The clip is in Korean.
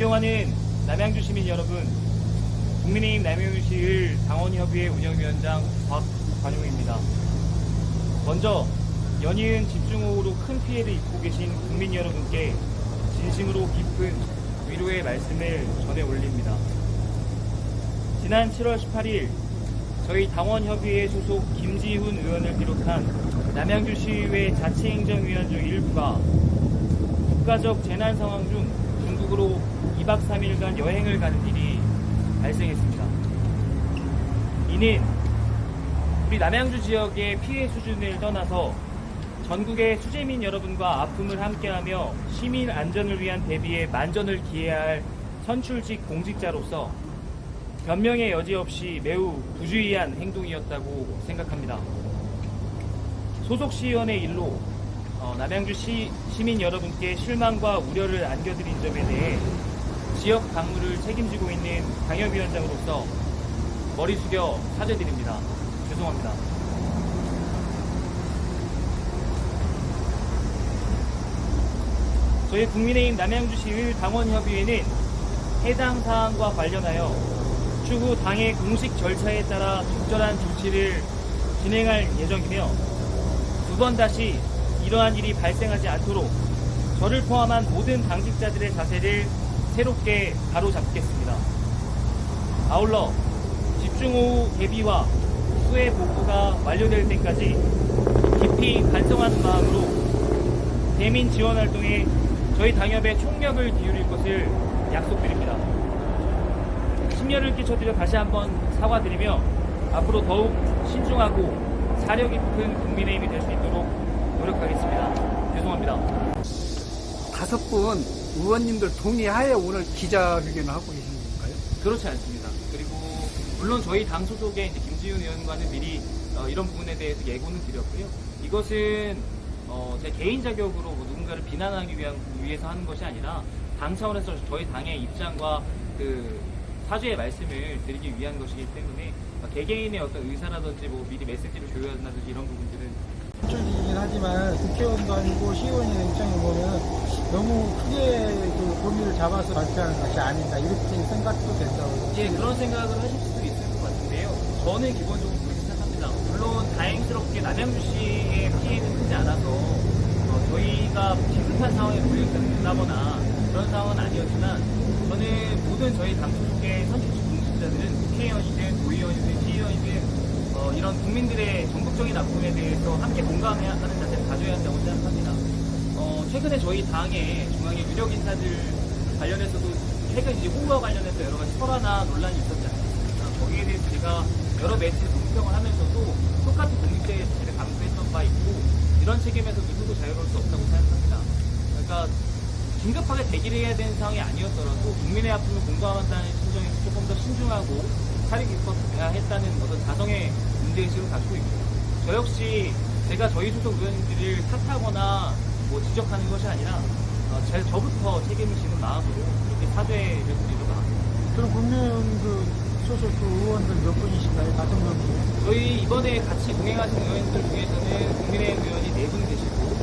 존경하는 남양주 시민 여러분, 국민의힘 남양주시을 당원협의회 운영위원장 곽관용입니다. 먼저 연이은 집중호우로 큰 피해를 입고 계신 국민 여러분께 진심으로 깊은 위로의 말씀을 전해 올립니다. 지난 7월 18일 저희 당원협의회 소속 김지훈 의원을 비롯한 남양주시의회 자치행정위원 중 일부가 국가적 재난 상황 중 중국으로 2박 3일간 여행을 가는 일이 발생했습니다. 이는 우리 남양주 지역의 피해 수준을 떠나서 전국의 수재민 여러분과 아픔을 함께하며 시민 안전을 위한 대비에 만전을 기해야 할 선출직 공직자로서 변명의 여지 없이 매우 부주의한 행동이었다고 생각합니다. 소속 시의원의 일로 어, 남양주 시, 시민 여러분께 실망과 우려를 안겨드린 점에 대해 지역 당무를 책임지고 있는 당협위원장으로서 머리 숙여 사죄드립니다. 죄송합니다. 저희 국민의힘 남양주시의 당원협의회는 해당 사항과 관련하여 추후 당의 공식 절차에 따라 적절한 조치를 진행할 예정이며 두 번 다시 이러한 일이 발생하지 않도록 저를 포함한 모든 당직자들의 자세를 새롭게 바로잡겠습니다. 아울러 집중호우 대비와 수해 복구가 완료될 때까지 깊이 반성하는 마음으로 대민 지원 활동에 저희 당협에 총력을 기울일 것을 약속드립니다. 심려를 끼쳐드려 다시 한번 사과드리며 앞으로 더욱 신중하고 사려 깊은 국민의힘이 될 수 있도록 노력하겠습니다. 죄송합니다. 다섯 분 의원님들 동의하에 오늘 기자회견을 하고 계신 건가요? 그렇지 않습니다. 그리고 물론 저희 당 소속의 이제 김지훈 의원과는 미리 어, 이런 부분에 대해서 예고는 드렸고요. 이것은 어, 제 개인 자격으로 뭐 누군가를 비난하기 위한, 위해서 하는 것이 아니라 당 차원에서 저희 당의 입장과 그 사죄의 말씀을 드리기 위한 것이기 때문에 어, 개개인의 어떤 의사라든지 뭐 미리 메시지를 조율한다든지 이런 부분들은 출이긴 하지만 국회의원도 아니고 시의원의 입장에 보면 너무 크게 그 범위를 잡아서 발표하는 것이 아닌가 이렇게 생각도 된다고. 예, 그런 생각을 하실 수도 있을 것 같은데요. 저는 기본적으로 그렇게 생각합니다. 물론 다행스럽게 남양주시의 피해는 크지 않아서 어, 저희가 비슷한 상황에 놓여 있다거나 그런 상황은 아니었지만 저는 모든 저희 당 소속의 선출직 공직자들은 국회의원이든 도의원이든 시의원이든 어, 이런 국민들의 전국적인 아픔에 대해서 함께 공감해야 하는 자세를 가져야 한다고 생각합니다. 어, 최근에 저희 당의 중앙의 유력 인사들 관련해서도 최근 이제 홍보와 관련해서 여러 가지 설화나 논란이 않습니까? 거기에 대해서 제가 여러 매체에 논평을 하면서도 똑같은 독립대의 사실을 강조했던 바 있고 이런 책임에서 누구도 자유로울 수 없다고 생각합니다. 그러니까 긴급하게 대기를 해야 되는 상황이 아니었더라도 국민의 아픔을 공감한다는 심정에서 조금 더 신중하고 사리 깊어야 했다는 어떤 자성의 문제의식을 가지고 있고 저 역시 제가 저희 소속 의원님들을 탓하거나 뭐 지적하는 것이 아니라 어, 제, 저부터 책임을 지는 마음으로 이렇게 사죄를 드리려고 합니다. 그럼 국민 그 소속 그 의원들 몇 분이신가요? 다섯 명 중에? 저희 이번에 같이 동행하신 의원들 중에서는 국민의힘 의원이 네 분 계시고